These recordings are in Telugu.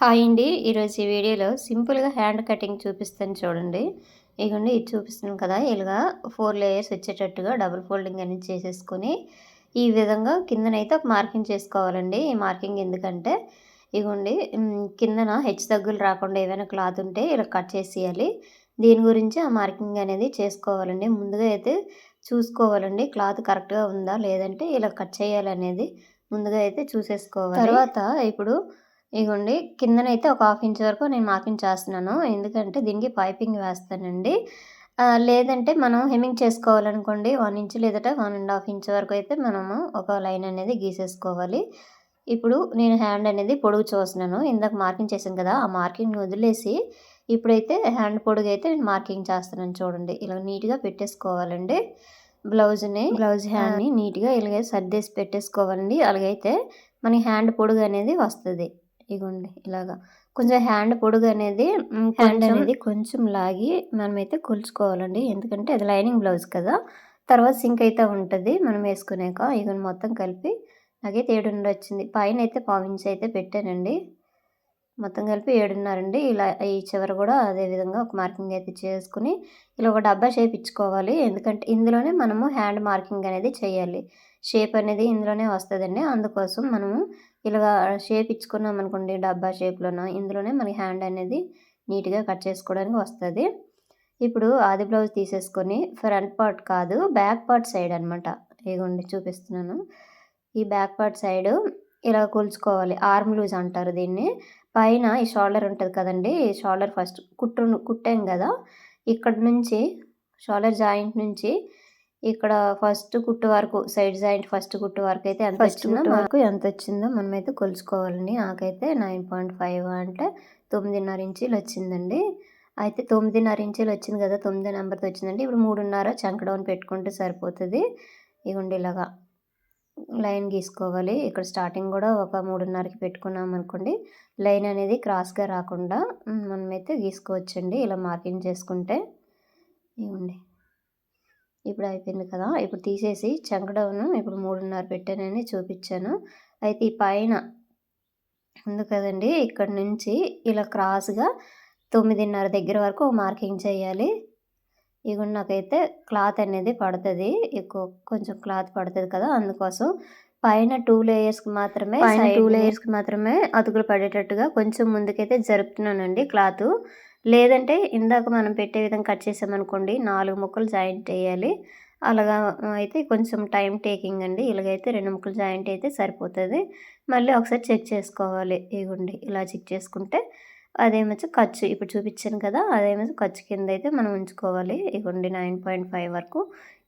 హాయ్ అండి. ఈరోజు ఈ వీడియోలో సింపుల్గా హ్యాండ్ కటింగ్ చూపిస్తాను చూడండి. ఇగోండి ఇది చూపిస్తున్నాను కదా. ఇలాగా ఫోర్ లేయర్స్ వచ్చేటట్టుగా డబుల్ ఫోల్డింగ్ అనేది చేసేసుకొని ఈ విధంగా కిందనైతే ఒక మార్కింగ్ చేసుకోవాలండి. ఈ మార్కింగ్ ఎందుకంటే ఇగోండి కిందన హెచ్ తగ్గులు రాకుండా ఏదైనా క్లాత్ ఉంటే ఇలా కట్ చేసేయాలి. దీని గురించి ఆ మార్కింగ్ అనేది చేసుకోవాలండి. ముందుగా అయితే చూసుకోవాలండి. క్లాత్ కరెక్ట్గా ఉందా? లేదంటే ఇలా కట్ చేయాలనేది ముందుగా అయితే చూసేసుకోవాలి. తర్వాత ఇప్పుడు ఇగోండి కిందనైతే ఒక హాఫ్ ఇంచ్ వరకు నేను మార్కింగ్ చేస్తున్నాను. ఎందుకంటే దీనికి పైపింగ్ వేస్తానండి. లేదంటే మనం హెమ్మింగ్ చేసుకోవాలనుకోండి వన్ ఇంచ్ లేదంటే వన్ అండ్ హాఫ్ ఇంచ్ వరకు అయితే మనము ఒక లైన్ అనేది గీసేసుకోవాలి. ఇప్పుడు నేను హ్యాండ్ అనేది పొడుగు చూస్తున్నాను. ఇందాక మార్కింగ్ చేశాను కదా ఆ మార్కింగ్ వదిలేసి ఇప్పుడైతే హ్యాండ్ పొడుగు అయితే నేను మార్కింగ్ చేస్తున్నాను చూడండి. ఇలా నీట్గా పెట్టేసుకోవాలండి. బ్లౌజ్ని బ్లౌజ్ హ్యాండ్ని నీట్గా ఇలాగే సర్దేసి పెట్టేసుకోవాలండి. అలాగైతే మన హ్యాండ్ పొడుగు అనేది వస్తుంది. ఇగోండి ఇలాగా. కొంచెం హ్యాండ్ పొడుగు అనేది హ్యాండ్ అనేది కొంచెం లాగి మనమైతే కొలుచుకోవాలండి. ఎందుకంటే అది లైనింగ్ బ్లౌజ్ కదా. తర్వాత సింక్ అయితే ఉంటుంది మనం వేసుకునేక ఇక మొత్తం కలిపి. నాకైతే ఏడున్నర వచ్చింది. పైన అయితే పావించి అయితే పెట్టానండి. మొత్తం కలిపి ఏడున్నారండి. ఇలా ఈ చివర కూడా అదే విధంగా ఒక మార్కింగ్ అయితే చేసుకుని ఇలా ఒక డబ్బా షేప్ ఇచ్చుకోవాలి. ఎందుకంటే ఇందులోనే మనము హ్యాండ్ మార్కింగ్ అనేది చేయాలి. షేప్ అనేది ఇందులోనే వస్తుందండి. అందుకోసం మనము ఇలా షేప్ ఇచ్చుకున్నాం అనుకోండి డబ్బా షేప్లోన ఇందులోనే మనకి హ్యాండ్ అనేది నీట్గా కట్ చేసుకోవడానికి వస్తుంది. ఇప్పుడు ఆది బ్లౌజ్ తీసేసుకొని ఫ్రంట్ పార్ట్ కాదు బ్యాక్ పార్ట్ సైడ్ అనమాట ఇగోండి చూపిస్తున్నాను. ఈ బ్యాక్ పార్ట్ సైడ్ ఇలా కొలుచుకోవాలి. ఆర్మ్ లూజ్ అంటారు దీన్ని. పైన ఈ షోల్డర్ ఉంటుంది కదండి ఈ షోల్డర్ ఫస్ట్ కుట్టు కుట్టాం కదా ఇక్కడ నుంచి షోల్డర్ జాయింట్ నుంచి ఇక్కడ ఫస్ట్ కుట్టు వరకు సైడ్ జాయింట్ ఫస్ట్ కుట్టు వరకు అయితే ఎంత వచ్చిందో వరకు ఎంత వచ్చిందో మనమైతే కొలుచుకోవాలండి. నాకైతే నైన్ పాయింట్ ఫైవ్ అంటే తొమ్మిదిన్నర ఇంచీలు వచ్చిందండి. అయితే తొమ్మిదిన్నర ఇంచీలు వచ్చింది కదా తొమ్మిది నెంబర్తో వచ్చిందండి. ఇప్పుడు మూడున్నర చంకడౌన్ పెట్టుకుంటే సరిపోతుంది. ఇగుండి ఇలాగా. లైన్ గీసుకోవాలి. ఇక్కడ స్టార్టింగ్ కూడా ఒక మూడున్నరకి పెట్టుకున్నాం అనుకోండి. లైన్ అనేది క్రాస్గా రాకుండా మనమైతే గీసుకోవచ్చండి. ఇలా మార్కింగ్ చేసుకుంటే. ఇవ్వండి. ఇప్పుడు అయిపోయింది కదా. ఇప్పుడు తీసేసి చంకడవును ఇప్పుడు మూడున్నర పెట్టానని చూపించాను. అయితే ఈ పైన ఉంది కదండి. ఇక్కడ నుంచి ఇలా క్రాస్గా తొమ్మిదిన్నర దగ్గర వరకు మార్కింగ్ చేయాలి. ఇక నాకైతే క్లాత్ అనేది పడుతుంది. ఎక్కువ కొంచెం క్లాత్ పడుతుంది కదా అందుకోసం పైన టూ లేయర్స్కి మాత్రమే టూ లేయర్స్కి మాత్రమే అతుకులు పడేటట్టుగా కొంచెం ముందుకైతే జరుపుతున్నానండి క్లాత్. లేదంటే ఇందాక మనం పెట్టే విధంగా కట్ చేసామనుకోండి నాలుగు ముక్కలు జాయింట్ వేయాలి అలాగా అయితే కొంచెం టైం టేకింగ్ అండి. ఇలాగైతే రెండు ముక్కలు జాయింట్ అయితే సరిపోతుంది. మళ్ళీ ఒకసారి చెక్ చేసుకోవాలి. ఇగుండి ఇలా చెక్ చేసుకుంటే అదేమొచ్చి ఖర్చు. ఇప్పుడు చూపించాను కదా అదేమో ఖర్చు కింద అయితే మనం ఉంచుకోవాలి. ఇవ్వండి నైన్ పాయింట్ ఫైవ్ వరకు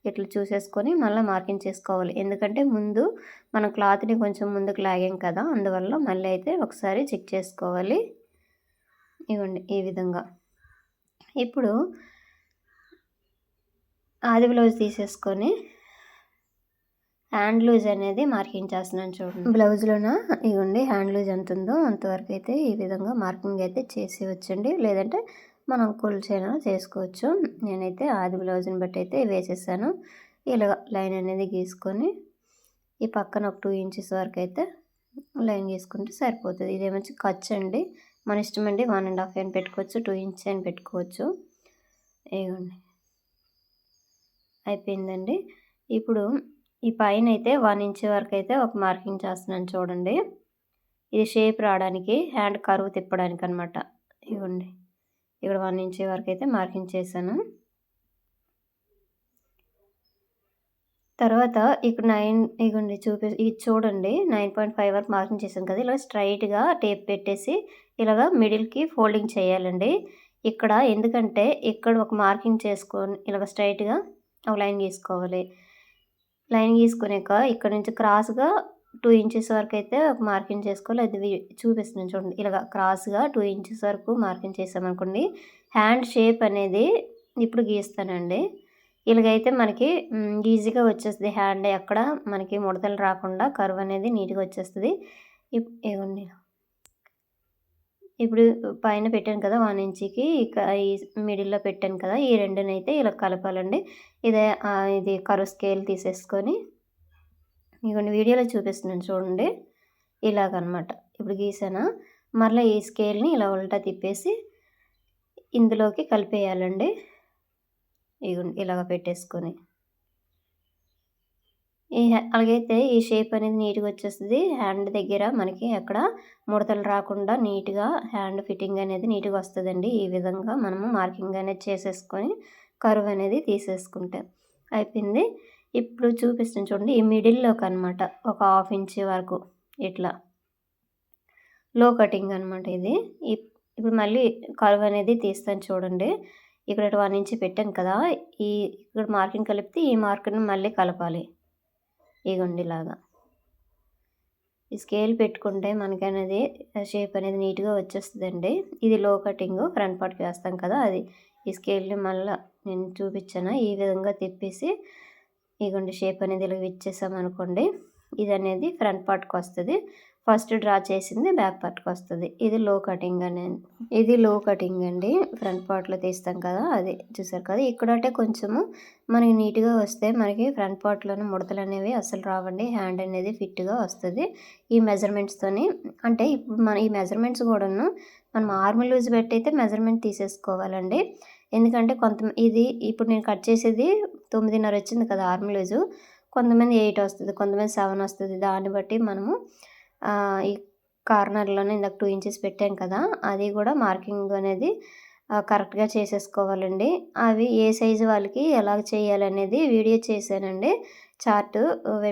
ఇట్లా చూసేసుకొని మళ్ళీ మార్కింగ్ చేసుకోవాలి. ఎందుకంటే ముందు మన క్లాత్ని కొంచెం ముందుకు లాగాం కదా అందువల్ల మళ్ళీ అయితే ఒకసారి చెక్ చేసుకోవాలి. ఇవ్వండి ఈ విధంగా. ఇప్పుడు ఆది బ్లౌజ్ తీసేసుకొని హ్యాండ్ లూజ్ అనేది మార్కింగ్ చేస్తున్నాను చూడండి. బ్లౌజ్లోన? ఇవ్వండి హ్యాండ్ లూజ్ ఎంత ఉందో అంతవరకు అయితే ఈ విధంగా మార్కింగ్ అయితే చేసి వచ్చండి లేదంటే మనం కొలిచేనా చేసుకోవచ్చు. నేనైతే ఆది బ్లౌజ్ని బట్టి అయితే వేసేసాను. ఇలా లైన్ అనేది గీసుకొని ఈ పక్కన ఒక టూ ఇంచెస్ వరకు అయితే లైన్ గీసుకుంటే సరిపోతుంది. ఇదేమో ఖర్చు అండి. మన ఇష్టం అండి వన్ అండ్ హాఫ్ అని పెట్టుకోవచ్చు టూ ఇంచ్ అని పెట్టుకోవచ్చు. ఇవ్వండి అయిపోయిందండి. ఇప్పుడు ఈ పైన అయితే వన్ ఇంచ్ వరకు అయితే ఒక మార్కింగ్ చేస్తున్నాను చూడండి. ఇది షేప్ రావడానికి హ్యాండ్ కరువు తిప్పడానికి అనమాట ఇవ్వండి ఇక్కడ వన్ ఇంచ్ వరకు అయితే మార్కింగ్ చేశాను. తర్వాత ఇక్కడ నైన్ ఇగండి చూపి ఇది చూడండి. నైన్ పాయింట్ ఫైవ్ వరకు మార్కింగ్ చేశాను కదా. ఇలా స్ట్రైట్గా టేప్ పెట్టేసి ఇలాగ మిడిల్కి ఫోల్డింగ్ చేయాలండి. ఇక్కడ ఎందుకంటే ఇక్కడ ఒక మార్కింగ్ చేసుకొని ఇలాగ స్ట్రైట్గా ఒక లైన్ గీసుకోవాలి. లైన్ గీసుకునేక ఇక్కడ నుంచి క్రాస్గా టూ ఇంచెస్ వరకు అయితే ఒక మార్కింగ్ చేసుకోవాలి. అది చూపిస్తున్నాను చూడండి. ఇలాగ క్రాస్గా టూ ఇంచెస్ వరకు మార్కింగ్ చేసామనుకోండి హ్యాండ్ షేప్ అనేది ఇప్పుడు గీస్తానండి. ఇలాగైతే మనకి ఈజీగా వచ్చేస్తుంది హ్యాండ్. ఎక్కడ మనకి ముడతలు రాకుండా కర్వ్ అనేది నీట్గా వచ్చేస్తుంది. ఇవ్వండి. ఇప్పుడు పైన పెట్టాను కదా వన్ ఇంచ్కి ఈ మిడిల్లో పెట్టాను కదా ఈ రెండునైతే ఇలా కలపాలండి. ఇదే ఇది కరువు స్కేల్ తీసేసుకొని ఇవన్నీ వీడియోలో చూపిస్తున్నాను చూడండి. ఇలాగనమాట. ఇప్పుడు గీసాను? మరలా ఈ స్కేల్ని ఇలా ఉల్టా తిప్పేసి ఇందులోకి కలిపేయాలండి. ఇగోండి ఇలాగ పెట్టేసుకొని. ఈ హ్యా అలాగైతే ఈ షేప్ అనేది నీట్గా వచ్చేస్తుంది. హ్యాండ్ దగ్గర మనకి అక్కడ ముడతలు రాకుండా నీట్గా హ్యాండ్ ఫిట్టింగ్ అనేది నీట్గా వస్తుందండి. ఈ విధంగా మనము మార్కింగ్ అనేది చేసేసుకొని కరువు అనేది తీసేసుకుంటే అయిపోయింది. ఇప్పుడు చూపిస్తాను చూడండి ఈ మిడిల్లోకి అనమాట ఒక హాఫ్ ఇంచ్ వరకు ఇట్లా. లో కటింగ్ అనమాట ఇది. ఇప్పుడు మళ్ళీ కరువు అనేది తీస్తాను చూడండి. ఇక్కడ వన్ ఇంచ్ పెట్టాను కదా ఈ ఇక్కడ మార్కింగ్ కలిపితే ఈ మార్కింగ్ మళ్ళీ కలపాలి. ఇగోండి ఇలాగా ఈ స్కేల్ పెట్టుకుంటే మనకి అనేది షేప్ అనేది నీట్గా వచ్చేస్తుందండి. ఇది లో కటింగ్ ఫ్రంట్ పార్ట్కి వేస్తాం కదా అది. ఈ స్కేల్ని మళ్ళీ నేను చూపించాను? ఈ విధంగా తిప్పేసి ఇగోండి షేప్ అనేది ఇలా ఇచ్చేసాం అనుకోండి ఇది అనేది ఫ్రంట్ పార్ట్కి వస్తుంది ఫస్ట్ డ్రా చేసింది బ్యాక్ పార్ట్కి వస్తుంది. ఇది లో కటింగ్ అనేది ఇది లో కటింగ్ అండి. ఫ్రంట్ పార్ట్లో తీస్తాం కదా అది చూసారు కదా. ఇక్కడంటే కొంచెము మనకి నీట్గా వస్తే మనకి ఫ్రంట్ పార్ట్లోనే ముడతలు అనేవి అసలు రావండి. హ్యాండ్ అనేది ఫిట్గా వస్తుంది. ఈ మెజర్మెంట్స్తోని అంటే ఇప్పుడు మన ఈ మెజర్మెంట్స్ కూడాను మనం ఆర్మ్ లూజ్ పెట్టి అయితే మెజర్మెంట్ తీసేసుకోవాలండి. ఎందుకంటే కొంత ఇది ఇప్పుడు నేను కట్ చేసేది తొమ్మిదిన్నర వచ్చింది కదా ఆర్మ్ లూజు. కొంతమంది ఎయిట్ వస్తుంది కొంతమంది సెవెన్ వస్తుంది. దాన్ని బట్టి మనము ఈ కార్నర్లోనే ఇందాక టూ ఇంచెస్ పెట్టాం కదా అది కూడా మార్కింగ్ అనేది కరెక్ట్గా చేసేసుకోవాలండి. అవి ఏ సైజు వాళ్ళకి ఎలా చేయాలనేది వీడియో చేశానండి. చార్ట్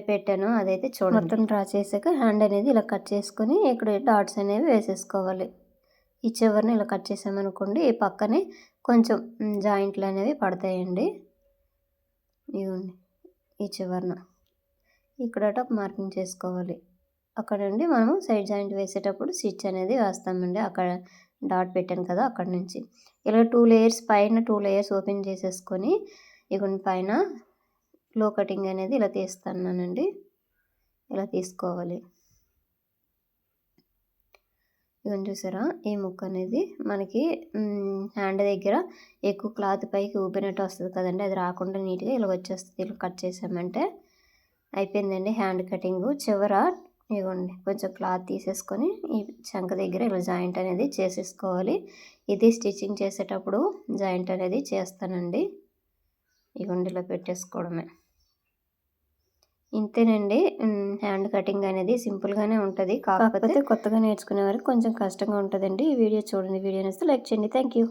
పెట్టాను అదైతే చూడండి. మొత్తం డ్రా చేసాక హ్యాండ్ అనేది ఇలా కట్ చేసుకొని ఇక్కడ డాట్స్ అనేవి వేసేసుకోవాలి. ఈ చివరిని ఇలా కట్ చేసామనుకోండి ఈ పక్కనే కొంచెం జాయింట్లు అనేవి పడతాయండి. ఇవ్వండి ఈ చివరిన. ఇక్కడ మార్కింగ్ చేసుకోవాలి. అక్కడ నుండి మనము సైడ్ జాయింట్ వేసేటప్పుడు స్టిచ్ అనేది వేస్తామండి అక్కడ డాట్ పెట్టాను కదా అక్కడ నుంచి. ఇలా టూ లేయర్స్ పైన టూ లేయర్స్ ఓపెన్ చేసేసుకొని ఇగుని పైన లో కటింగ్ అనేది ఇలా తీస్తున్నానండి. ఇలా తీసుకోవాలి. ఇవన్నీ చూసారా ఈ ముక్క అనేది మనకి హ్యాండ్ దగ్గర ఎక్కువ క్లాత్ పైకి ఊపినట్టు వస్తుంది కదండి. అది రాకుండా నీట్గా ఇలా వచ్చేస్తుంది. ఇలా కట్ చేసామంటే అయిపోయిందండి హ్యాండ్ కటింగ్. చివర ఇవ్వండి కొంచెం క్లాత్ తీసేసుకొని ఈ చంక దగ్గర ఇలా జాయింట్ అనేది చేసేసుకోవాలి. ఇది స్టిచ్చింగ్ చేసేటప్పుడు జాయింట్ అనేది చేస్తానండి. ఇవ్వండి ఇలా పెట్టేసుకోవడమే. ఇంతేనండి. హ్యాండ్ కటింగ్ అనేది సింపుల్గానే ఉంటుంది. కాకపోతే కొత్తగా నేర్చుకునే వారికి కొంచెం కష్టంగా ఉంటుందండి. ఈ వీడియో చూడండి. వీడియో నేస్తే లైక్ చేయండి. Thank you.